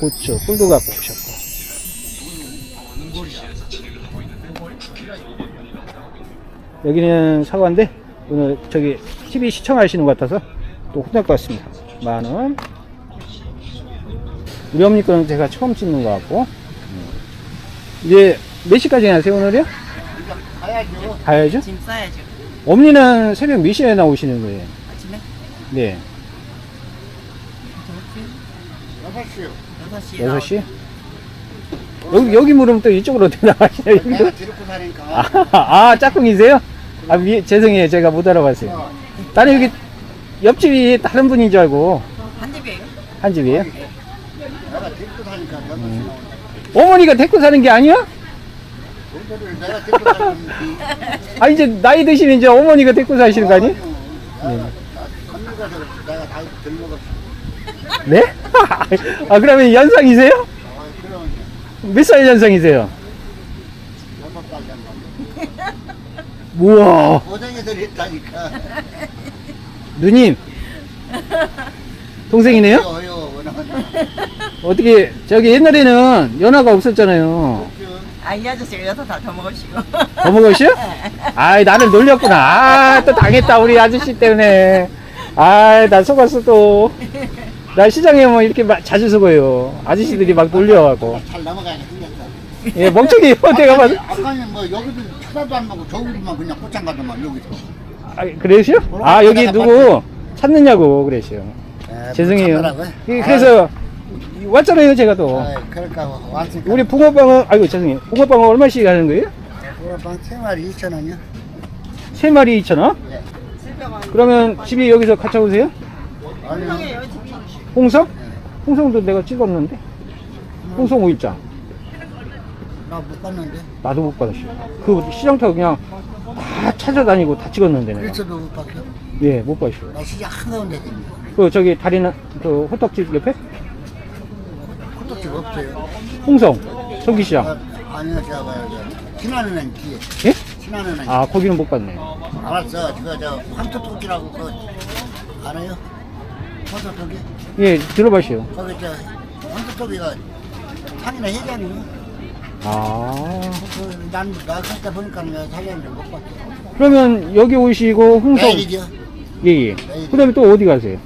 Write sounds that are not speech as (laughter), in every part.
고추, 꿀도 갖고 오셨고. 여기는 사과인데, 오늘 저기 TV 시청하시는 것 같아서 또 혼날 것 같습니다. 만 원. 우리 어머니 거는 제가 처음 찍는 것 같고. 음. 이제 몇 시까지 하세요, 오늘이요? 가야죠. 가야죠? 짐 싸야죠. 어머니는 새벽 몇 시에 나오시는 거예요? 아침에 네. 여섯 시요. 6시에 6시? 여기, 여기 물으면 또 이쪽으로 (laughs) 나가시네요. 여기도? 내가 데리고 사니까. 아, 아, 짝꿍이세요? 아, 미, 죄송해요. 제가 못 알아봤어요. 어, 나는 여기 옆집이 다른 분인 줄 알고 한 집이에요. 한 집이에요? 내가 데리고 사니까 나오니까. 어머니가 데리고 사는 게 아니야? 돈들을 내가. 아, 이제 나이 드시면 이제 어머니가 데리고 사시는 거 아니에요? 내가 건너가서 내가 다 들먹었어. 네? (laughs) 아, 그러면 연상이세요? 아, 그럼 몇살 연상이세요? (laughs) 우와, 고생해서 했다니까. 누님. 동생이네요? 어떻게, 저기 옛날에는 연하가 없었잖아요. 아, 이 아저씨가 여섯 다 더 먹으시고. 더 먹으시오? 아이, 나를 놀렸구나. 아, 또 당했다, 우리 아저씨 때문에. 아이, 나 속았어, 또. 나 시장에 뭐 이렇게 막 자주 속어요. 아저씨들이 막 놀려가고. 잘 넘어가야 생겼어. 예, 멍청이에요, 내가 봐도. 아까는 뭐 여기도 쳐다도 안 보고 저기만 그냥 꽃장 가더만 여기서. 아, 그러시오? 아, 여기 누구 찾느냐고 그러시오. 죄송해요. 예, 그래서 왔잖아요, 제가 또. 아, 그러니까 왔으니까. 우리 붕어빵은, 아이고, 죄송해요. 붕어빵은 얼마씩 하는 거예요? 붕어빵 세 마리 2천 원이요. 세 마리 2,000원? 네. 그러면 집이 여기서 같이 오세요? 아니, 홍성? 홍성도 내가 찍었는데. 홍성 오일장. 나못 봤는데. 나도 못 받았어요. 그 시장터 그냥 다 찾아다니고 다 찍었는데 내가. 그래서도 못 봤어. 예, 못 봤어요. 나 시장 한가운데 그 저기 다리는 그 호떡집 옆에 코떡집 없어요. 홍성 전기시장. 아, 아니요, 제가 돼. 신하는 애 뒤에. 예? 애. 아 거기는 못 갔네. 알았어. 그거 저 황토토끼라고 그거 알아요? 황토토끼? 예, 들어봐시오. 거기 저 황토토끼가 상인의 회장이요. 아 그, 난, 나 그때 보니까 내가 사장님을 못 봤어. 그러면 여기 오시고 홍성 내일이죠. 예예. 그다음에 또 어디 가세요?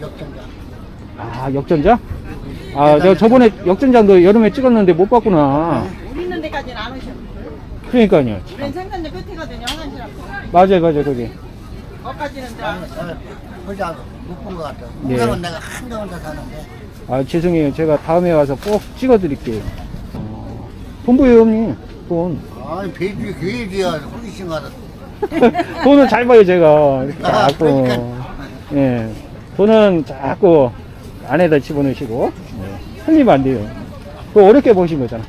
역전자. 아 역전자? 아 내가 저번에 역전장도 여름에 찍었는데 못 봤구나. 우리 있는 데까지는 안 오셔. 그러니까요. 우리는 생산자 끝이거든요, 화장실 앞에. 맞아요, 맞아요, 거기. 거기까지는 다. 보자, 못본 것 같아. 네. 홍성은 내가 한가운데 사는데. 아 죄송해요. 제가 다음에 와서 꼭 찍어드릴게요. 보여요, 형님. 돈. 아니, 배지, 괴지야. 호기심 가서. 돈은 잘 봐요, 제가. 이렇게 (laughs) 아, 자꾸. 그러니까. 예. 돈은 자꾸 안에다 집어넣으시고. 예. 흘리면 안 돼요. 그거 어렵게 보신 거잖아.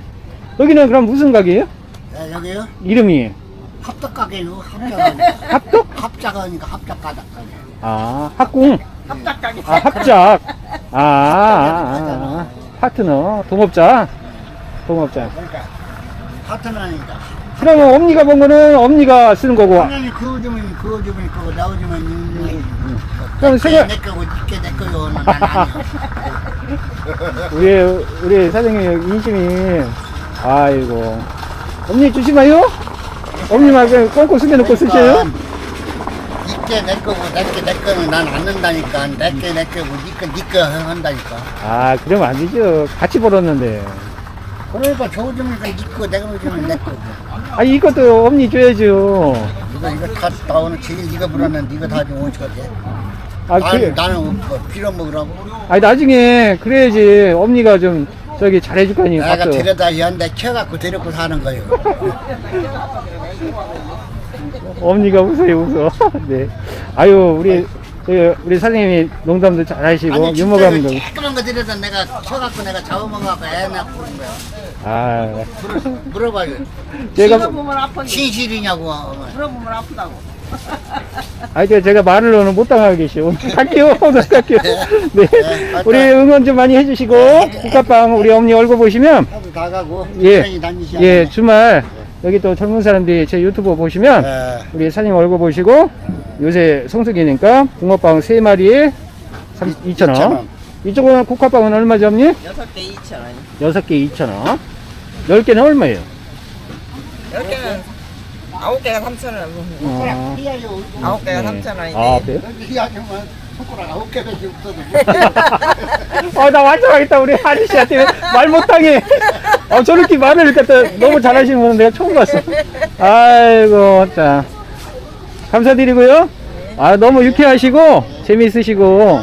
여기는 그럼 무슨 가게예요? 야, 여기요? 이름이? 합덕가게요. 합작가게. 합덕? 합작가니까 합작가다. 아, 합궁. 합작가게. 아, 합작. 아, 아, 아, 아. 파트너. 동업자. 동업자. 그러니까 파트너니까. 그러면 엄니가 본 거는 엄니가 쓰는 거고. 당연히 그어주면 그어주면 그거 나오주면 그럼 생각- 내 거고 니께 내 거요. 난 아니야. 우리, 우리 사장님 인심이. 아이고. 엄니 주시나요? 엄니만 그냥 꽁꽁 숨겨놓고 쓰셔요? 니께 내 거고 내께 내 거는 난안 넣는다니까. 내께 내 거고 니께 한다니까. 아, 그러면 안 되죠. 같이 벌었는데. 그러니까 저어주니까 니거 내가 주면 내 거고. 아, 이것도 엄니 줘야죠. 이거 이거 다 나오는 제일 네가 불었는데 이거 다좀 오셔야 돼. 아, 나는 그, 나는 뭐 필요 먹으라고. 아니, 나중에 그래야지 엄니가 좀 저기 잘해줄 거 아니에요. 내가 밥도. 데려다 현대 키워갖고 데리고 사는 거예요. (laughs) 엄니가 웃어요, 웃어. (laughs) 네. 아유, 우리, 그, 우리 사장님이 농담도 잘 하시고, 아니 진짜 유머감도. 이거 깨끗한 거 데려다 내가 키워갖고 내가 잡아먹어갖고 애 낳고 그런 거야. 아, 물어봐요. 제가, 물어보면 아프니. 진실이냐고. 물어보면 아프다고. (laughs) 저 제가 말로는 못 당하고 계시오. 오늘 (laughs) 갈게요, 오늘 갈게요. 네. 네, 우리 응원 좀 많이 해주시고, 국화빵 우리 엄니 얼굴 보시면, 하도 다 가고 예, 인생이 다니시 예, 주말, 여기 또 젊은 사람들이 제 유튜브 보시면, 예. 우리 사장님 얼굴 보시고, 요새 성수기니까, 붕어빵 3마리에 2,000원. 2,000원. 이쪽은 국화빵은 얼마 잡니? 여섯 개 2천 원. 여섯 개 2,000원. 열 개는 얼마예요? 열 개는 아홉 개가 3천 원. 어, 희야요. 아홉 개가 네. 3천 원인데. 아, 그래요? 희야지만 손가락 아홉 개밖에 없어도. 아, 나 완전하겠다. 우리 아저씨한테 말 못하게. 아, 저렇게 말을 갖다 너무 잘하시는 분은 내가 처음 봤어. 아이고, 자. 감사드리고요. 아, 너무 유쾌하시고, 재미있으시고,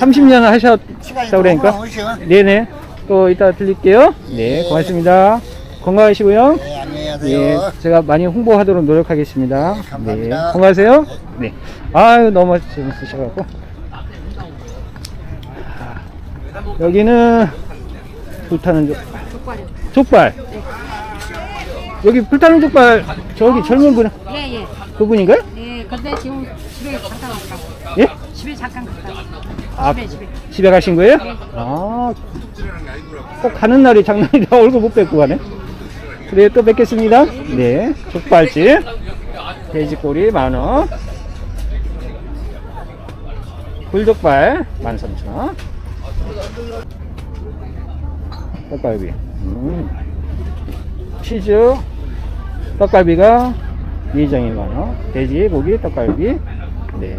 30년 하셨다고 그러니까. 네네. 또 이따 들릴게요. 네, 고맙습니다. 건강하시고요. 네, 안녕히 예, 가세요. 제가 많이 홍보하도록 노력하겠습니다. 네, 감사합니다. 네, 건강하세요. 네. 아유, 너무 재밌으셔갖고. 여기는 불타는 족발. 족발. 여기 불타는 족발, 저기 젊은 분, 예, 예. 그분인가요? 예, 근데 지금 집에 갔다 왔다고. 예? 집에 잠깐 갔다. 아, 집에, 집에. 집에 가신 거예요? 아, 꼭 가는 날이 장난이라 얼굴 못 뵙고 가네. 그래, 또 뵙겠습니다. 네, 족발집. 돼지꼬리 만원. 굴족발 13,000원. 떡갈비. 음. 치즈. 떡갈비가 2정이 만원. 돼지 고기 떡갈비. 네.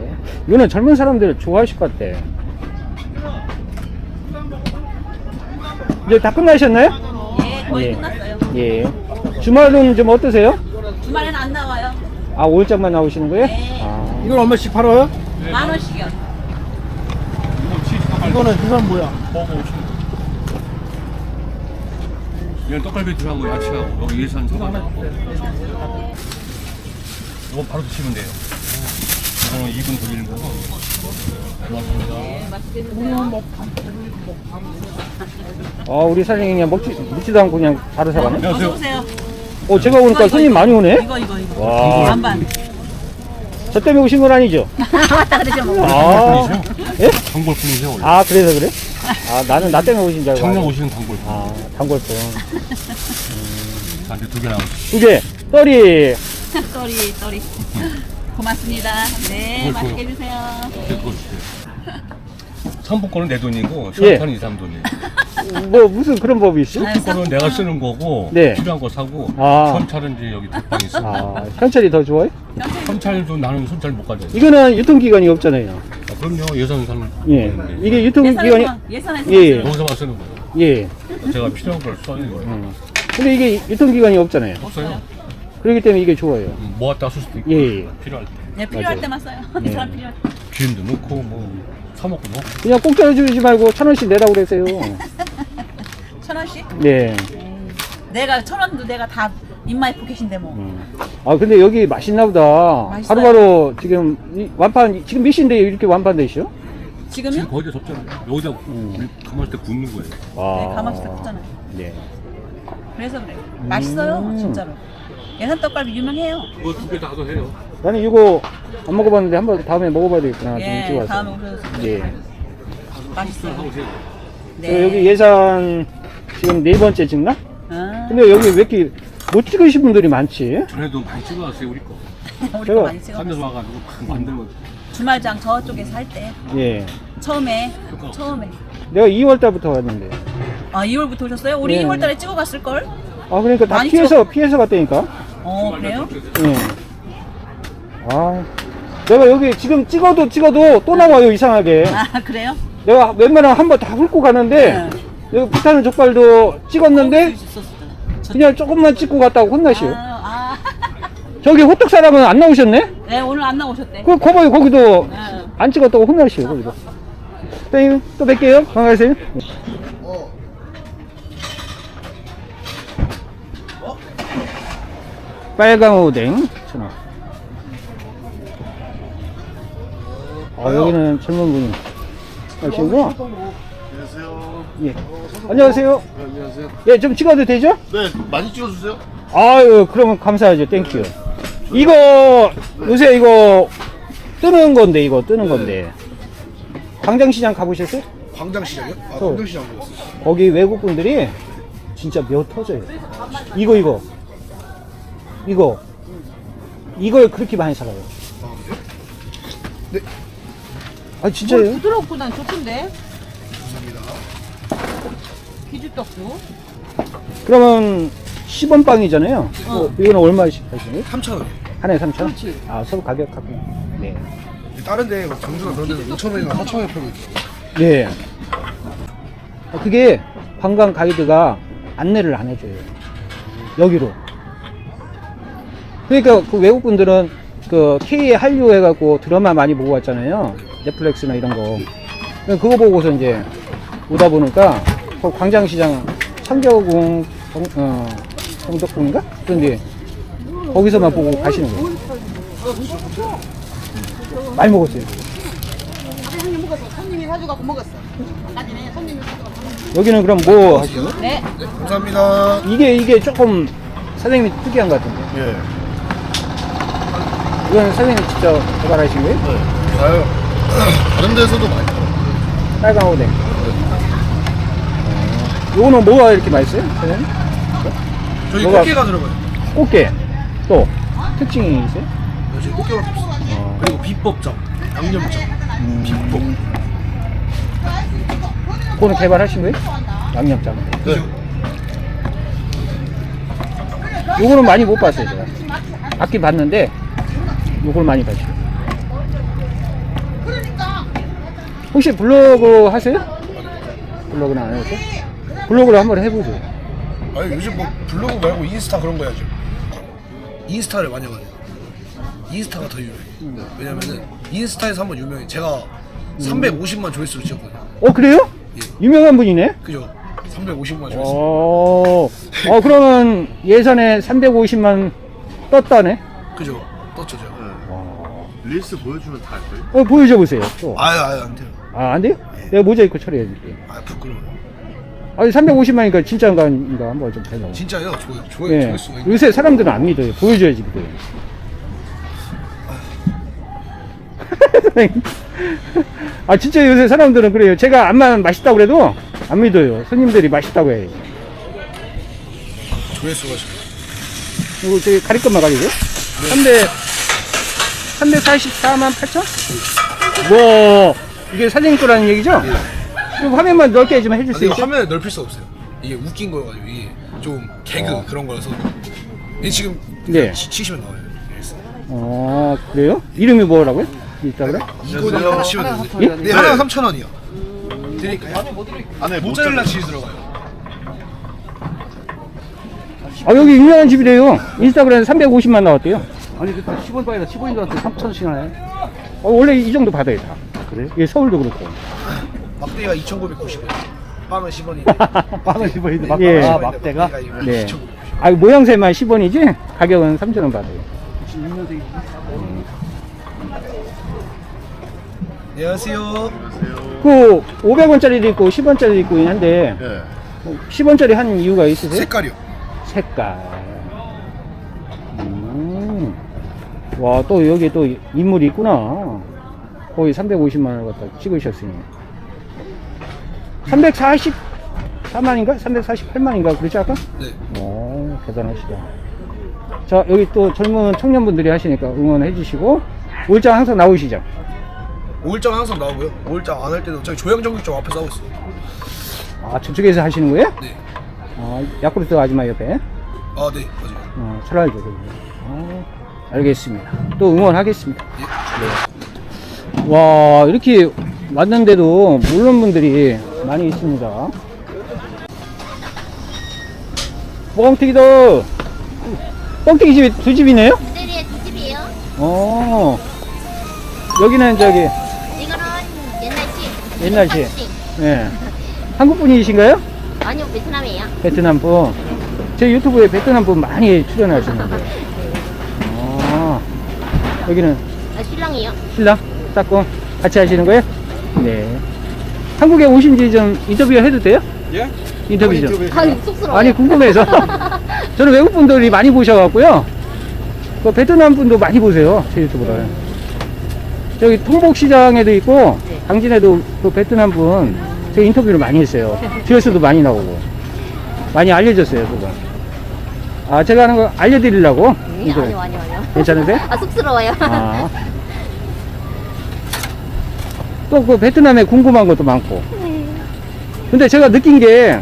이거는 젊은 사람들 좋아하실 것 같아. 이제 다 끝나셨나요? 예, 거의 예. 끝났어요. 예. 주말은 좀 어떠세요? 주말에는 안 나와요. 아, 5일장만 나오시는 거예요? 네. 아. 이건 얼마씩 팔아요? 만 원씩이요. 이거는 이건 뭐야? 이건 떡갈비 들어가고 야채하고 여기 예산 사과하고 이거 바로 드시면 돼요 이거는 2분 돌리는 거고 고맙습니다 아, 우리 사장님 그냥 먹지, 묻지도 않고 그냥 바로 사가네? 어서 안녕하세요 오세요. 어, 제가 오니까 이거, 손님 이거. 많이 오네? 이거 이거 이거. 와. 반반. 저 때문에 오신 건 아니죠? (laughs) 왔다 그러죠 뭐. 아, 예? 단골분이세요 원래 아, 그래서 그래? 아, 나는 나 때문에 오신 줄 알고. 작년 오시는 단골분 아, 단골분. 저한테 두개 나오시죠 두 개. 떨이. 쏘리 쏘리. 고맙습니다. 네, 맛있게. 드세요. 그거 주세요 상품권은 내 돈이고 예. 시험판은 이 사람 돈이에요 뭐, 무슨 그런 법이 있어? 상품권은 내가 쓰는 거고 네. 필요한 거 사고 아. 현찰은 이제 여기 뒷방에 있어 아, 현찰이 더 좋아요? 현찰도 나는 손잘 못 가져요 이거는 유통기간이 없잖아요. 아, 그럼요 예산 사는 예. 이게 유통 기간이, 예산에서 예산에서 예. 여기서만 쓰는 거예요 예. 제가 필요한 걸 써는 거예요 음. 근데 이게 유통 기간이 없잖아요. 없어요 그렇기 때문에 이게 좋아요. 음, 모았다 쓸 수도 있고 예, 예. 필요할 때 네, 필요할 맞아요. 때만 써요. 예. 이 사람 필요할 때. 기름도 넣고 뭐 사먹고 뭐 그냥 공짜로 주지 말고 천 원씩 내라고 그랬어요. (laughs) 천 원씩? 네. 내가 천 원도 내가 다 입마에 포켓인데 뭐. 음. 아 근데 여기 맛있나 보다. 맛있어요. 바로바로 지금 이 완판 지금 몇 시인데 이렇게 완판되시죠? 지금 지금요? 거기다 줬잖아요 여기다 음. 때 굽는 거예요 와. 네, 가마솥에 굽잖아요. 네. 그래서 그래. 맛있어요, 음. 진짜로. 예산 떡갈비 유명해요. 뭐두개 다도 해요 나는 이거 안 먹어봤는데 한번 다음에 먹어봐야 되겠구나. 좀 예, 일찍 와서. 다음에 오셔서 네. 맛있어요. 하고세요 네. 저 여기 예산 지금 네 번째 찍나? 아, 근데 여기 왜 이렇게 못 찍으신 분들이 많지? 전에도 많이 찍어놨어요 우리 거 우리 제가 거 많이 찍어. 산에서 와가지고 거 주말장 저쪽에서 할 때. 예. 처음에. 처음에. 내가 2월 달부터 왔는데. 아, 2월부터 오셨어요? 우리 네. 2월 달에 찍어 갔을 걸? 아 그러니까 다 많이 피해서 피해서 갔다니까. 어, 그래요? 예. 아, 내가 여기 지금 찍어도 찍어도 또 나와요, 이상하게. 아, 그래요? 내가 웬만하면 한 번 다 훑고 가는데, 네. 여기 불타는 족발도 찍었는데, 있었어. 그냥 조금만 찍고 갔다고 혼나시오. 아, 아. (laughs) 저기 호떡 사람은 안 나오셨네? 네, 오늘 안 나오셨대. 그, 거봐요, 거기도 네. 안 찍었다고 혼나시오, 거기도. 땡, 또 뵐게요. 건강하세요. 빨강 오뎅, 천 원. 아, 여기는 젊은 분이 하시고. 안녕하세요. 예. 안녕하세요. 안녕하세요. 예, 좀 찍어도 되죠? 네, 많이 찍어주세요. 아유, 그러면 감사하죠. 땡큐. 이거, 요새 이거, 뜨는 건데, 이거 뜨는 건데. 광장시장 가보셨어요? 광장시장이요? 아, 저. 광장시장 먹었어요. 거기 외국 분들이 진짜 몇 터져요. 이거, 이거. 이거. 이걸 그렇게 많이 사가요. 아, 그래요? 네. 아, 진짜요? 부드럽고 난 좋던데? 기주떡국. 그러면 10원 빵이잖아요. 어, 이거는 얼마씩 거예요? 3,000원. 하나에 3천? 아, 서로 가격 같고. 네. 다른 데 경주나 그런 데는 5,000원이나 4,000원에 팔고 있어. 네. 아, 그게 관광 가이드가 안내를 안 해줘요. 여기로. 그러니까 그 외국 분들은 그 K 한류 해갖고 드라마 많이 보고 왔잖아요. 넷플릭스나 이런 거. 그거 보고서 이제 오다 보니까 그 광장시장 정, 어, 정덕궁인가? 그런데 거기서만 보고 가시는 거예요. 많이 먹었어요. 손님 먹었어. 손님이 사줘갖고 먹었어. 아까 전에 손님이 사줘갖고 먹었어. 여기는 그럼 뭐 하시는 거예요? 네. 네, 감사합니다. 이게 이게 조금 사장님이 특이한 것 같은데. 예. 이건 사장님 직접 개발하신 거예요? 네. 아유. (clears throat) 다른 데서도 많이. 빨간 오뎅. 요거는 뭐가 이렇게 맛있어요? 사장님? 저희 뭐가- 꽃게가 들어가요. 꽃게. 또 특징이 있어요? 저희 꽃게밖에 없어요. 그리고 비법점, 양념점, 비법. 그거는 개발하신 거예요? 양념장. 네. 요거는 많이 못 봤어요, 제가. 받긴 봤는데, 요걸 많이 봤어요. 혹시 블로그 하세요? 블로그는 안 하세요? 블로그를 한번 해보세요. 아니 요즘 뭐 블로그 말고 인스타 그런 거 해야죠. 인스타를 많이 하거든요. 인스타가 더 유명해. 왜냐면은 인스타에서 한번 유명해. 제가 350만 조회수를 찍었거든요. 어, 그래요? 예. 유명한 분이네? 그죠? 350만 조회수. 어, 어, 그러면 예산에 350만 떴다네? 그죠? 떴죠, 제가. 릴스 보여주면 다 알걸? 어, 보여줘 보세요. 또. 아유, 아유, 안 돼요. 아, 안 돼요? 내가 모자이크 처리해줄게. 아, 부끄러워요. 아니, 350만이니까 진짜인가 한번 좀 해봐. 진짜요? 조회, 조회, 예. 조회수가 요새 사람들은 안 믿어요. 보여줘야지 믿어요. (laughs) 아, 진짜 요새 사람들은 그래요. 제가 안만 맛있다고 그래도 안 믿어요. 손님들이 맛있다고 해요. 조회수가 지금. 이거 저기 가릴 것만 가지고요? 3대, 344만 8천? 와, 이게 사장님 거라는 얘기죠? 좀 화면만 넓게 좀 아, 근데 해주세요. 이거 화면을 넓힐 수 없어요. 이게 웃긴 거여가지고 이게 좀 개그 그런 거라서. 이 지금 네. 치, 치시면 나와요. 그래서. 어, 그래요? 이름이 뭐라고요? 인스타그램? 이거는 치면 되는데. 예? 네, 하나 3천 원이요. 드릴까요? 안에 모짜렐라 치즈 들어가요. 아, 여기 유명한 집이래요. 인스타그램 350만 나왔대요. 아니 그때 10원 빵이다 10원인 줄 알았더니 3천원씩 하네 어, 원래 이 정도 받아요, 다. 그래요? 예, 서울도 그렇고. (laughs) 막대가 2,990원. 빵은 10원인데. (laughs) 빵은 10원인데 막, 예. 아 막대가 네. 2,990원. 아, 모양새만 10원이지? 가격은 3,000원 받아요. 16년생이 안녕하세요. 그, 500원짜리도 있고, 10원짜리도 있고 한데, 예. 10원짜리 한 이유가 있으세요? 색깔이요. 색깔. 음. 와, 또 여기 또 인물이 있구나. 거의 350만 원 갖다 찍으셨으니. 344만인가? 348만인가? 그렇지 아까? 네. 오, 대단하시다. 자, 여기 또 젊은 청년분들이 하시니까 응원해 주시고, 올장 항상 나오시죠? 오일장 항상 나오고요. 오일장 안 할 때도 저기 조양정육점 앞에서 하고 있어요. 아, 저쪽에서 하시는 거예요? 네. 아, 야쿠르트 아줌마 옆에. 아, 네. 맞아요. 어, 차라리 저기. 어, 알겠습니다. 또 응원하겠습니다. 네. 와, 이렇게 왔는데도 모르는 분들이 많이 있습니다. 뻥튀기도, 뻥튀기 집이 두 집이네요? 네네 두 집이에요. 어, 여기는 저기, 이거는 옛날식. 옛날식. 한식. 예. 한국 분이신가요? 아니요 베트남이에요. 베트남 분. 제 유튜브에 베트남 분 많이 출연하시는데. 아, 여기는 아, 신랑이요. 신랑, 짝꿍 같이 하시는 거예요? 네. 한국에 오신 지 좀 인터뷰 해도 돼요? 예? 인터뷰 좀. 아 쑥스러워. 아니, 궁금해서. (laughs) 저는 외국 분들이 많이 보셔갖고요. 그 베트남 분도 많이 보세요. 제 유튜브를. 저기 통복시장에도 있고, 당진에도 그 베트남 분, 제 인터뷰를 많이 했어요. 조회수도 많이 나오고. 많이 알려줬어요, 그거. 아, 제가 하는 거 알려드리려고? 네, 인터뷰. 아니요 아니요 아니요. 괜찮으세요? 아 쑥스러워요. 아. 또 그 베트남에 궁금한 것도 많고. 근데 제가 느낀 게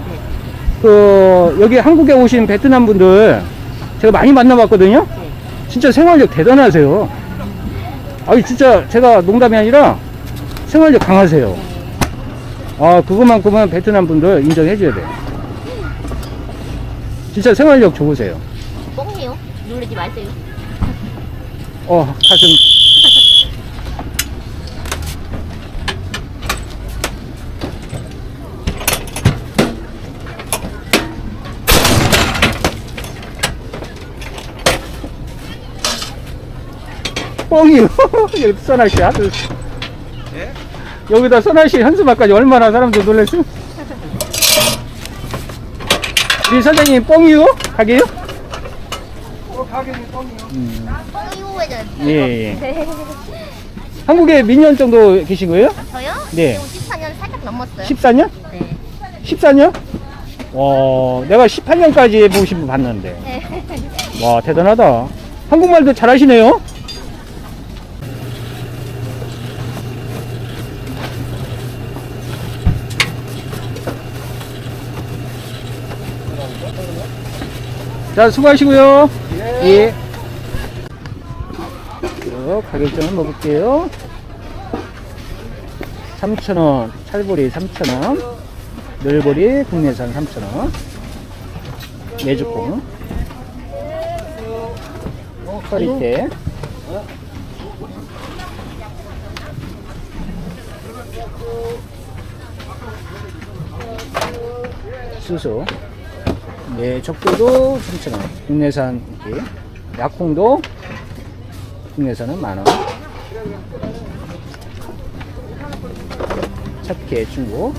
그 여기 한국에 오신 베트남 분들 제가 많이 만나봤거든요. 진짜 생활력 대단하세요. 아니 진짜 제가 농담이 아니라 생활력 강하세요. 아 그것만큼은 베트남 분들 인정해줘야 돼요. 진짜 생활력 좋으세요. 뽕이요. 누르지 마세요. 어 가슴. (laughs) 뻥이요. 여기 선아씨 아주. 여기다 선아씨 현수막까지 얼마나 사람들 놀랬어? 우리 사장님 뻥이요? 가게요? 뽕이요 해야 예, 예. 한국에 몇 년 정도 계신 거예요? 저요? 네. 지금 14년 살짝 넘었어요. 14년? 네. 14년? 어, 내가 18년까지 보신 분 봤는데. 네. 와, 대단하다. 한국말도 잘하시네요? 자, 수고하시고요. 예. 자, 가격 좀 한번 볼게요. 3,000원, 찰보리 3,000원, 늘보리 국내산 3,000원, 메주콩, 허리대, 수소, 네, 적도도 3,000원, 국내산 이렇게, 약콩도 국내산은 만원, 찻게 중고,